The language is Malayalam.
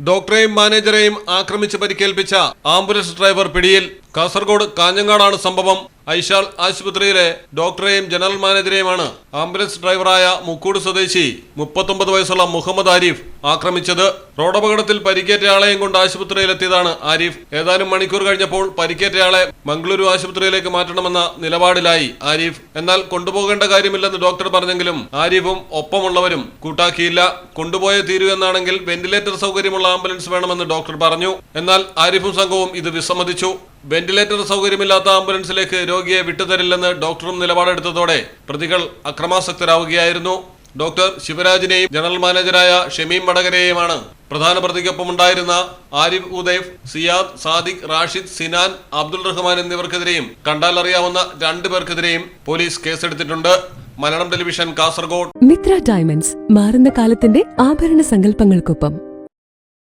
ഡോക്ടറെയും മാനേജറെയും ആക്രമിച്ച് പരിക്കേൽപ്പിച്ച ആംബുലൻസ് ഡ്രൈവർ പിടിയിൽ കാസർഗോഡ് കാഞ്ഞങ്ങാടാണ് സംഭവം. ഐഷാൾ ആശുപത്രിയിലെ ഡോക്ടറെയും ജനറൽ മാനേജരെയുമാണ് ആംബുലൻസ് ഡ്രൈവറായ മുക്കൂട് സ്വദേശി മുപ്പത്തൊമ്പത് വയസ്സുള്ള മുഹമ്മദ് ആരിഫ് ആക്രമിച്ചത്. റോഡപകടത്തിൽ പരിക്കേറ്റയാളെയും കൊണ്ട് ആശുപത്രിയിലെത്തിയതാണ് ആരിഫ്. ഏതാനും മണിക്കൂർ കഴിഞ്ഞപ്പോൾ പരിക്കേറ്റയാളെ മംഗളൂരു ആശുപത്രിയിലേക്ക് മാറ്റണമെന്ന നിലപാടിലായി ആരിഫ്. എന്നാൽ കൊണ്ടുപോകേണ്ട കാര്യമില്ലെന്ന് ഡോക്ടർ പറഞ്ഞെങ്കിലും ആരിഫും ഒപ്പമുള്ളവരും കൂട്ടാക്കിയില്ല. കൊണ്ടുപോയേ തീരൂ എന്നാണെങ്കിൽ വെന്റിലേറ്റർ സൗകര്യമുള്ള ആംബുലൻസ് വേണമെന്ന് ഡോക്ടർ പറഞ്ഞു. എന്നാൽ ആരിഫും സംഘവും ഇത് വിസമ്മതിച്ചു. വെന്റിലേറ്റർ സൗകര്യമില്ലാത്ത ആംബുലൻസിലേക്ക് രോഗിയെ വിട്ടുതരില്ലെന്ന് ഡോക്ടറും നിലപാടെടുത്തതോടെ പ്രതികൾ അക്രമാസക്തരാവുകയായിരുന്നു. ഡോക്ടർ ശിവരാജിനെയും ജനറൽ മാനേജരായ ഷമീം വടകരെയുമാണ് പ്രധാന പ്രതിക്കൊപ്പം ഉണ്ടായിരുന്ന ആരിഫ് ഉദൈഫ് സിയാദ് സാദിഖ് റാഷിദ് സിനാൻ അബ്ദുൾ റഹ്മാൻ എന്നിവർക്കെതിരെയും കണ്ടാൽ അറിയാവുന്ന രണ്ടു പേർക്കെതിരെയും പോലീസ് കേസെടുത്തിട്ടുണ്ട്. മലയാളം ടെലിവിഷൻ കാസർഗോഡ്. മിത്ര ഡയമണ്ട്സ് മാറുന്ന കാലത്തിന്റെ ആഭരണ സങ്കല്പങ്ങൾക്കൊപ്പം